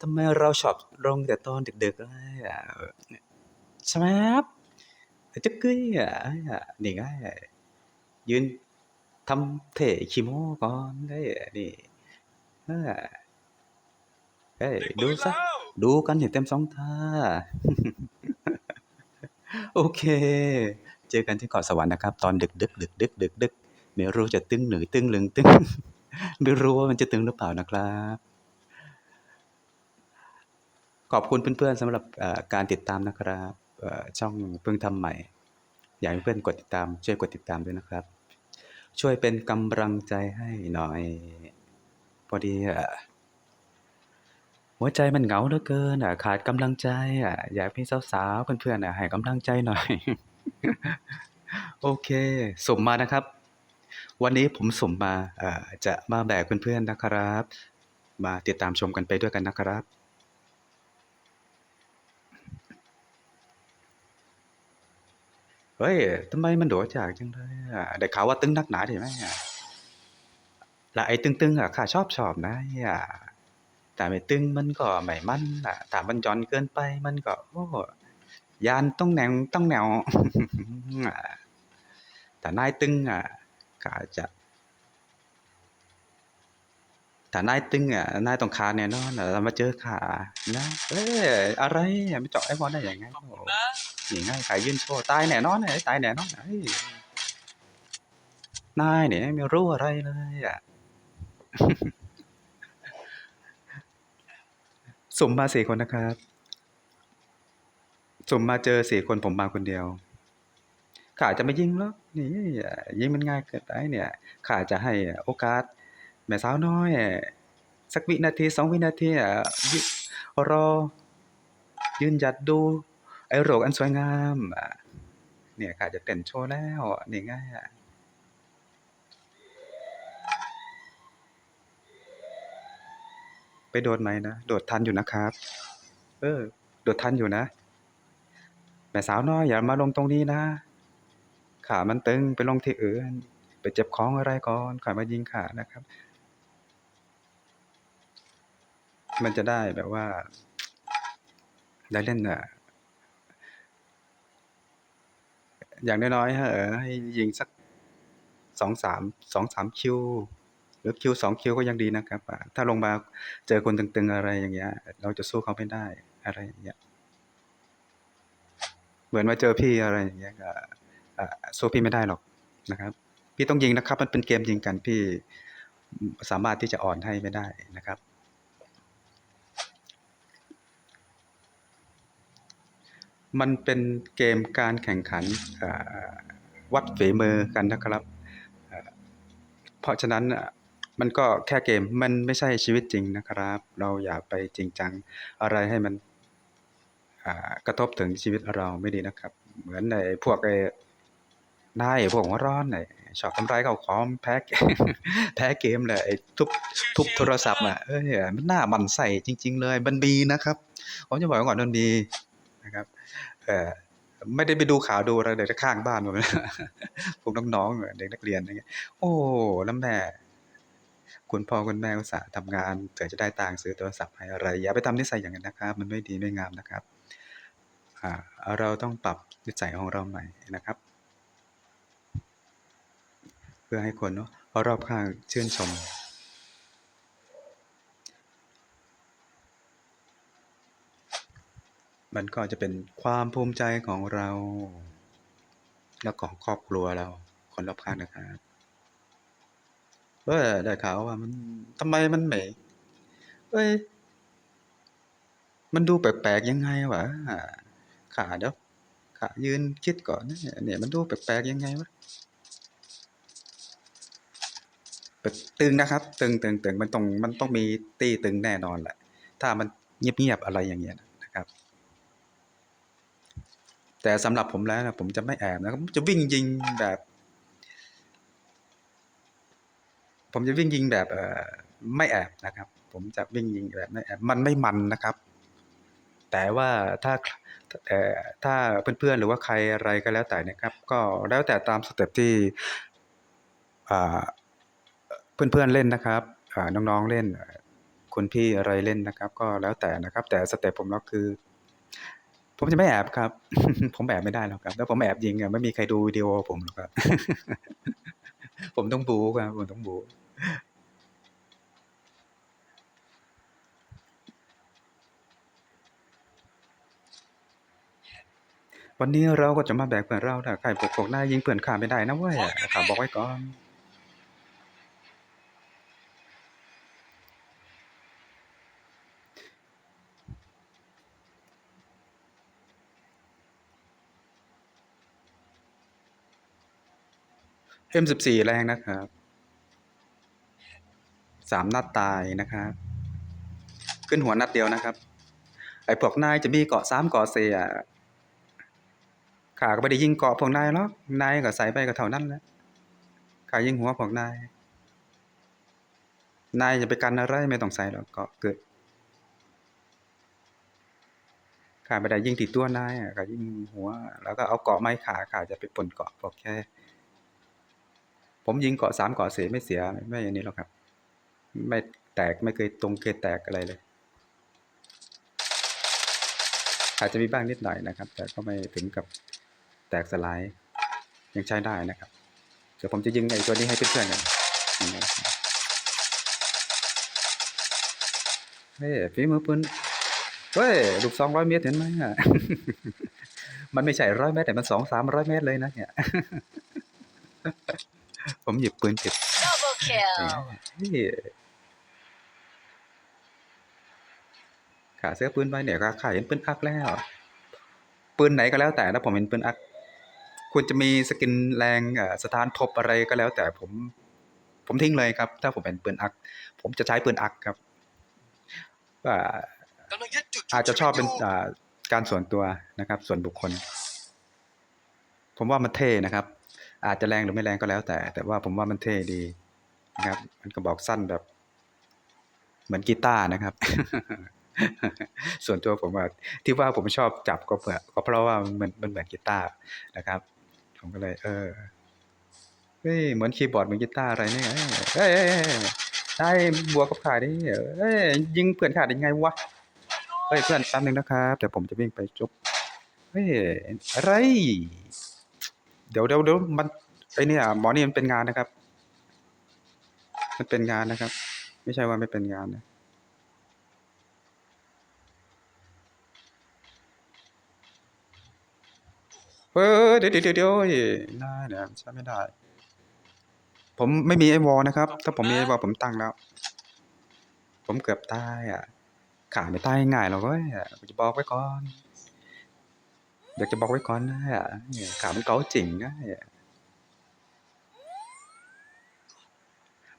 ทำไมเราชอบลงแต่ตอนดึกๆเลยอะใช่ไหมครับจ๊กกึ้ยอะนี่ไงยืนทำเท่ขี้โมก่อนได้นี่เออเอ้ยดูซะดูกันให้เต็มสองตาโอเค เจอกันที่เกาะสวรรค์นะครับ ตอนดึกดึกดึกดึกดึกดึกไม่รู้จะตึงหรือตึงหลึงตึง ไม่รู้ว่ามันจะตึงหรือเปล่านะครับ ขอบคุณเพื่อนๆสำหรับการติดตามนะครับช่องเพิ่งทำใหม่ อยากให้เพื่อนกดติดตามช่วยกดติดตามด้วยนะครับ ช่วยเป็นกำลังใจให้หน่อย พอดีหัวใจมันเหงาเหลือเกินขาดกำลังใจอยากให้สาวๆเพื่อนๆให้กำลังใจหน่อย โอเคส่งมานะครับ วันนี้ผมส่งมาจะมาแบกเพื่อนๆนะครับ มาติดตามชมกันไปด้วยกันนะครับ เฮ้ยทำไมมันโดดจากจังเลยอะได้ข่าวว่าตึงนักหนาใช่ไหมอะและไอ้ตึงๆอะข้าชอบชอบนะอะแต่ไม่ตึงมันก็ไม่มันอะแต่มันจอนเกินไปมันก็โอ้ยานต้องแนวต้องแนวอะแต่นายตึงอะข้าจะแต่นายตึงอะนายต้องคาแน่นอนอะเรามาเจอขานะเอ้ยอะไรไม่เจาะไอ้บอลได้ยังไงโอ้คุณนะ นี่ไงขายยื่นโชว์ตายแน่นอนเลยตายแน่นอนเฮ้ยนายเนี่ยไม่รู้อะไรเลยอะสุ่มมาสี่คนนะครับสุ่มมาเจอสี่คนผมมาคนเดียวข้าจะไม่ยิงหรอกนี่ยิงมันง่ายเกินไปเนี่ยข้าจะให้โอกาส แม่สาวน้อย สักวินาทีสองวินาทีอะรอยืนหยัดดู ไอ้โรคอันสวยงามอะเนี่ยข้าจะเต้นโชว์แล้วนี่ง่ายอะไปโดดไหมนะ โดดทันอยู่นะครับ เออ โดดทันอยู่นะ แม่สาวน้อยอย่ามาลงตรงนี้นะ ขามันตึงไปลงที่อื่น ไปเจ็บของอะไรก่อนขอมายิงขานะครับ มันจะได้แบบว่า ได้เล่นอะ อย่างน้อยๆเออให้ยิงสักสองสามสองสามคิวหรือคิวสองคิวก็ยังดีนะครับ ถ้าลงมาเจอคนตึงๆอะไรอย่างเงี้ย เราจะสู้เขาไม่ได้อะไรอย่างเงี้ยเหมือนมาเจอพี่อะไรอย่างเงี้ยก็สู้พี่ไม่ได้หรอกนะครับ พี่ต้องยิงนะครับ มันเป็นเกมยิงกันพี่สามารถที่จะอ่อนให้ไม่ได้นะครับ มันเป็นเกมการแข่งขันวัดฝีมือกันนะครับ เพราะฉะนั้นมันก็แค่เกมมันไม่ใช่ชีวิตจริงนะครับ เราอย่าไปจริงจังอะไรให้มันกระทบถึงชีวิตเราไม่ดีนะครับ เหมือนในพวกไอ้นายพวกหัวร้อนไอ้ชอบทำร้ายเขาของแพ้เกแพ้เกมเลยไอ้ทุบทุบโทรศัพท์อะเอ้ยมันน่ามันใส่จริง ๆ เลยมันมีนะครับผมจะบอกก่อนมันมีนะครับ ไม่ได้ไปดูข่าวดูอะไรเลยข้างบ้านผมนะพวกน้องๆเด็กนักเรียนอะไรเงี้ยโอ้แล้วแม่คุณพ่อคุณแม่อุตส่าห์ทำงานเผื่อจะได้ตังค์ซื้อโทรศัพท์ให้อะไร อย่าไปทำนิสัยอย่างนั้นนะครับ มันไม่ดีไม่งามนะครับอ่าเราต้องปรับนิสัยของเราใหม่นะครับ เพื่อให้คนเนาะรอบข้างชื่นชม มันก็จะเป็นความภูมิใจของเรา แล้วของครอบครัวเรา คนรอบข้างนะครับเออได้ข่าวว่ามันทำไมมันไม่เอ้ยมันดูแปลกๆยังไงวะขาเดี๋ยวขายืนคิดก่อนนะเนี่ยมันดูแปลกๆยังไงวะตึงนะครับ ตึงตึงตึงมันต้องมันต้องมีตีตึงแน่นอนแหละถ้ามันเงียบๆอะไรอย่างเงี้ยนะครับ แต่สำหรับผมแล้วนะผมจะไม่แอบนะครับผมจะวิ่งยิงแบบ ผมจะวิ่งยิงแบบเออไม่แอบนะครับ ผมจะวิ่งยิงแบบไม่แอบมันไม่มันนะครับ แต่ว่าถ้าเอ่ถ้าเพื่อนๆหรือว่าใครอะไรก็แล้วแต่นะครับ ก็แล้วแต่ตามสเต็ปที่เพื่อนๆเล่นนะครับน้องๆเล่นคุณพี่อะไรเล่นนะครับ ก็แล้วแต่นะครับ แต่สเต็ปผมแล้วคือ ผมจะไม่แอบครับ ผมแอบไม่ได้หรอกครับ แล้วผมแอบยิงอะไม่มีใครดูวิดีโอผมหรอกครับ ผมต้องบูครับผมต้องบูวันนี้เราก็จะมาแบกเพื่อนเราถ้าใครปกปกหน้ายิงเพื่อนข้าไม่ได้นะเว้ยข้าบอกไว้ก่อน M14 แรงนะครับสามนัดตายนะครับ ขึ้นหัวนัดเดียวนะครับ ไอ้พวกนายจะมีเกาะสามเกาะเสียขาก็ไม่ได้ยิงเกาะพวกนายหรอกนายก็ใส่ไปก็เท่านั้นแหละขายิงหัวพวกนาย นายจะไปกันอะไรไม่ต้องใส่หรอกเกาะเกิดขาไม่ได้ยิงติดตัวนายอะขายิงหัว แล้วก็เอาเกาะไม้ขาขาจะไปปนเกาะพวกแค่ ผมยิงเกาะสามเกาะเสียไม่เสียไม่อันนี้หรอกครับ ไม่แตกไม่เคยตรงเคยแตกอะไรเลย อาจจะมีบ้างนิดหน่อยนะครับ แต่ก็ไม่ถึงกับแตกสลายยังใช้ได้นะครับ เดี๋ยวผมจะยิงไอ้ตัวนี้ให้เพื่อนๆกันนี่นะครับเฮ้ยฝีมือปืนเฮ้ยลูกสองร้อยเมตรเห็นไหมอะมันไม่ใช่ร้อยเมตรแต่มันสองสามร้อยเมตรเลยนะเนี่ย ผมหยิบปืนเก็บ Double kill. นี่ขาเสื้อปืนไปเนี่ยก็ขายเห็นปืนอักแล้ว ปืนไหนก็แล้วแต่นะผมเห็นปืนอักควรจะมีสกินแรงเอ่อสถานทบอะไรก็แล้วแต่ผม ผมทิ้งเลยครับ ถ้าผมเป็นปืนอัก ผมจะใช้ปืนอักครับว่ากำลังยึดจุดอาจจะชอบเป็นยู่อ่าการส่วนตัวนะครับ ส่วนบุคคล ผมว่ามันเท่นะครับ อาจจะแรงหรือไม่แรงก็แล้วแต่ แต่ว่าผมว่ามันเท่ดีนะครับ มันก็บอกสั้นแบบ เหมือนกีตาร์นะครับ ส่วนตัวผมว่าที่ว่าผมชอบจับก็เพื่อก็เพราะว่ามันเหมือนมันเหมือนกีตาร์นะครับ ผมก็เลย เออเฮ้ยเหมือนคีย์บอร์ดเหมือนกีตาร์อะไรเนี่ยเฮ้ยได้บวกกับขาดิเฮ้ยยิงเพื่อนขาดยังไงวะเฮ้ยเพื่อนแป๊บนึงนะครับเดี๋ยวผมจะวิ่งไปจบเฮ้ยอะไร เดี๋ยวเดี๋ยวเดี๋ยวมันไอเนี่ยหมอนี่มันเป็นงานนะครับ มันเป็นงานนะครับ ไม่ใช่ว่าไม่เป็นงานนะเฮ้ยเดี๋ยวเดี๋ยวเดี๋ยวเดี๋ยวเฮ้ยน่าเนี่ยใช้ไม่ได้ ผมไม่มีไอวอลนะครับ ถ้าผมมีไอวอลผมตั้งแล้ว ผมเกือบตายอะขาไม่ตายง่ายหรอกเว้ยผมจะบอกไว้ก่อน อยากจะบอกไว้ก่อนนะเนี่ยขามันเกาจริงนะ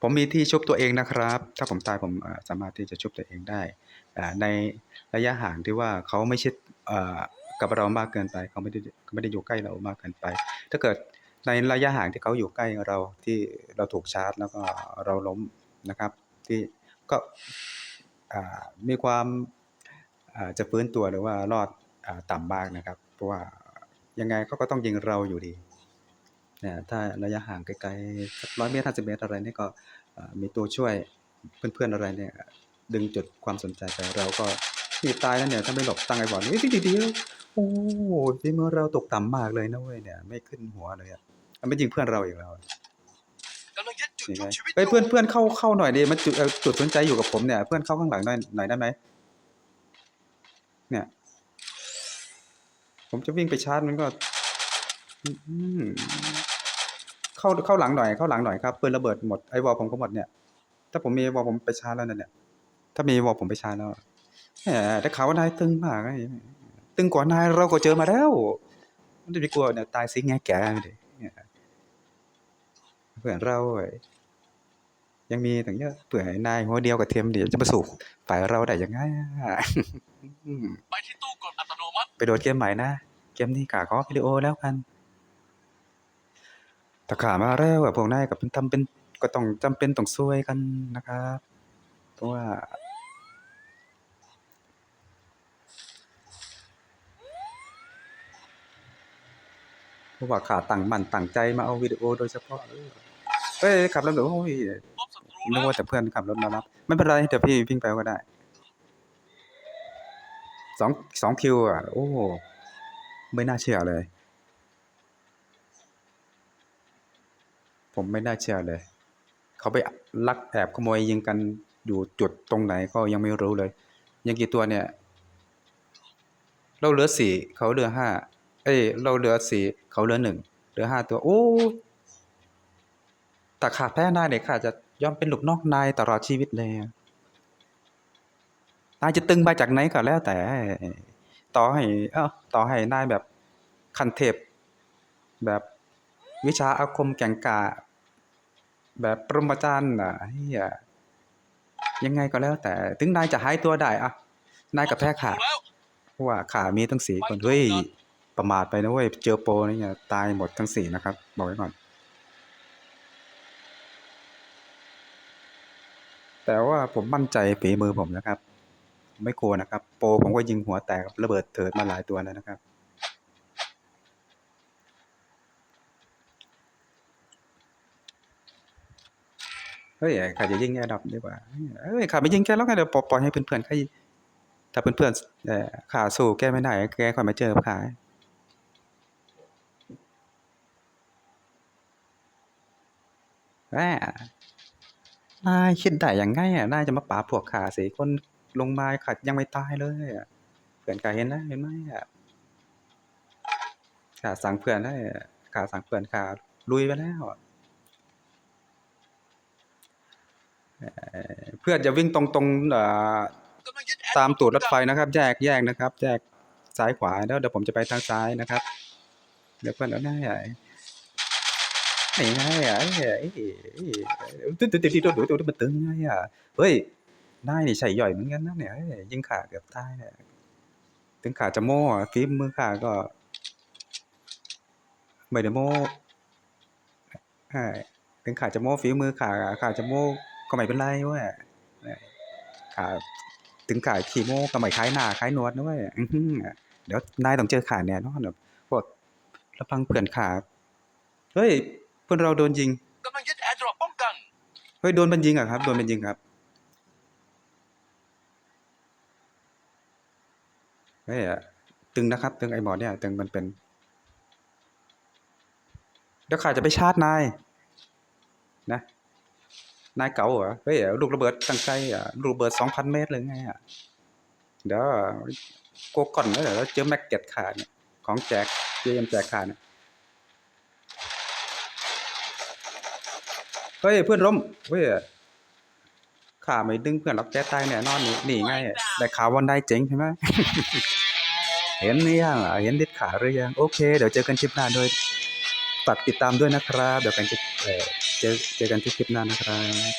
ผมมีที่ชุบตัวเองนะครับ ถ้าผมตายผมสามารถที่จะชุบตัวเองได้ในระยะห่างที่ว่าเขาไม่ชิดกับเรามากเกินไปเขาไม่ได้ไม่ได้อยู่ใกล้เรามากเกินไป ถ้าเกิดในระยะห่างที่เขาอยู่ใกล้เราที่เราถูกชาร์จแล้วก็เราล้มนะครับ ที่ก็มีความจะฟื้นตัวหรือว่ารอดอต่ำมากนะครับ เพราะว่ายังไงเขาก็ต้องยิงเราอยู่ดีเนี่ยถ้าระยะห่างไกลๆสักร้อยเมตรห้าสิบเมตรอะไรนี่ก็อ่ามีตัวช่วยเพื่อนๆอะไรเนี่ย ดึงจุดความสนใจไปเราก็ที่ตายแล้วเนี่ยถ้าไม่หลบตั้งไอ้บอลนี่ดีๆโอ้โหที่เมื่อเราตกต่ำมากเลยนะเว้ยเนี่ยไม่ขึ้นหัวเลยอะมันไม่ยิงเพื่อนเราอีกแล้วกำลังยึดจุดยังชุไงบชีวิตเฮ้ยเพื่อนยู่เพื่อนเข้าเข้าหน่อยดิมันจุดเอ่อจุดสนใจอยู่กับผมเนี่ย เพื่อนเข้าข้างหลังหน่อยหน่อยได้ไหมเนี่ย ผมจะวิ่งไปชาร์จมันก็เข้าเข้าหลังหน่อยเข้าหลังหน่อยครับปืนระเบิดหมดไอ้วอลผมก็หมดเนี่ย ถ้าผมมีวอลผมไปชาร์จแล้วนั่นเนี่ย ถ้ามีวอลผมไปชาร์จแล้วแหมแต่ข่าว่านายตึงมากไอ้ตึงกว่านายเราก็เจอมาแล้วมันจะไปกลัวเนี่ยตายสิงแงแก่ไปดิเนี่ยเพื่อนเราเว้ยังมีตั้งเยอะเผื่อให้นายหัวเดียวกับเทียมเดียวจะมาสู่ฝ่ายเราได้ยังไงไปที่ตู้กดอัตโนมัติ ไปโดดเกมใหม่นะ เกมนี้กาขอวิดีโอแล้วกันถ้าขามาแล้วอะพวกนายกับเป็นทำเป็นก็ต้องจำเป็นต้องช่วยกันนะครับเพราะว่าเพราะว่าขาตั้งมันตั้งใจมาเอาวิดีโอโดยเฉพาะเออเฮ้ยขับแล้วเดี๋ยวโอ้ยพบศัตรูนึกว่าแต่เพื่อนขับรถมารับไม่เป็นไรเดี๋ยวพี่วิ่งไปก็ได้ สองสองคิวอะ โอ้ ไม่น่าเชื่อเลย ผมไม่น่าเชื่อเลย เขาไปลักแอบขโมยยิงกันอยู่จุดตรงไหนก็ยังไม่รู้เลย ยังกี่ตัวเนี่ย เราเหลือสี่เขาเหลือห้าเอ้ยเราเหลือสี่เขาเหลือหนึ่งเหลือห้าตัว โอ้แต่ขาดแพ้นายเนี่ยขาดจะยอมเป็นลูกนองนายตลอดชีวิตเลย นายจะตึงมาจากไหนก็แล้วแต่ ต่อให้ เอ้าต่อให้นายแบบคันเทพ แบบวิชาอาคมแก่งกาแบบปรมาจารย์อะเฮียยังไงก็แล้วแต่ ถึงนายจะหายตัวได้อะนายกับแพ้ขาดวเพราะว่าขามีตั้งสี่คนเฮ้ยประมาทไปนะเว้ยเจอโปนี่ไงตายหมดทั้งสี่นะครับ บอกไว้ก่อน แต่ว่าผมมั่นใจฝีมือผมนะครับ ไม่กลัวนะครับ โปรผมก็ยิงหัวแตกระเบิดเถิดมาหลายตัวแล้วนะครับ เฮ้ยข้าจะยิงแอร์ดับดีกว่าเฮ้ยข้าไม่ยิงแกแล้วไงเดี๋ยวปล่อยให้เพื่อนๆข้ายิงถ้าเพื่อนๆเอ่อข้าสู้แกไม่ได้แกค่อยมาเจอข้าแหมนายคิดได้ยังไงอะนายจะมาปราพวกขาสิคน ลงมาขัดยังไม่ตายเลยอะเพื่อนข้าเห็นนะเห็นไหมอะขาสั่งเพื่อนได้ขาสั่งเพื่อนขาลุยไปแล้วเพื่อนจะวิ่งตรงตรงตามตูดรถไฟนะครับ แยกแยกนะครับ แยกซ้ายขวาแล้วเดี๋ยวผมจะไปทางซ้ายนะครับ เดี๋ยวเพื่อนเอาหน้าใหญ่ไอ้ไงอะไอ้ไอ้ตึ๊ดตึ๊ดตึ๊ดตึ๊ดตึ๊ดตึ๊ดมันตึงไงอะเฮ้ย นายนี่ใส่ย่อยเหมือนกันนะเนี่ยเฮ้ยยิงขาเกือบตายเนี่ยถึงขาจะโม่อะฝีมือขาก็ไม่ได้โม่ใช่ถึงขาจะโม่ฝีมือขาขาจะโม่ก็ไม่เป็นไรเว้ยขาถึงขาขี่โม่ก็ไม่คล้ายหน้าคล้ายหนวดนะเว้ยอื้อหือเดี๋ยวนายต้องเจอขาแน่นอนแบบพวกระพังเพื่อนขาเฮ้ยเพื่อนเราโดนยิงกำลังยึดแอร์ดรอปป้องกันเฮ้ยโดนมันยิงเหรอะครับโดนมันยิงครับ เฮ้ยอะตึงนะครับ ตึงไอ้หมอเนี่ย ตึงมันเป็น เดี๋ยวข้าจะไปชาร์จนาย นะ นายเก๋าเหรอ เฮ้ยลูกระเบิดตั้งใจอะลูกระเบิดสองพันเมตรเลยไงอะ เดี๋ยวโกก่อนแล้วเดี๋ยวเจอแม็กเก็ตขาดเนี่ยของแจกเจมแจกขาดเนี่ยเฮ้ยเพื่อนล้มเฮ้ย ข้าไม่ดึงเพื่อนหรอกแกตายแน่นอนนี่นี่ไงได้ข่าววันได้เจ๋งใช่ไหมเห็นหรือยังอะเห็นเด็ดขาหรือยังโอเค เดี๋ยวเจอกันคลิปหน้าด้วยฝากติดตามด้วยนะครับ เดี๋ยวกันคลิปเอ่อเจอเจอกันที่คลิปหน้านะครับ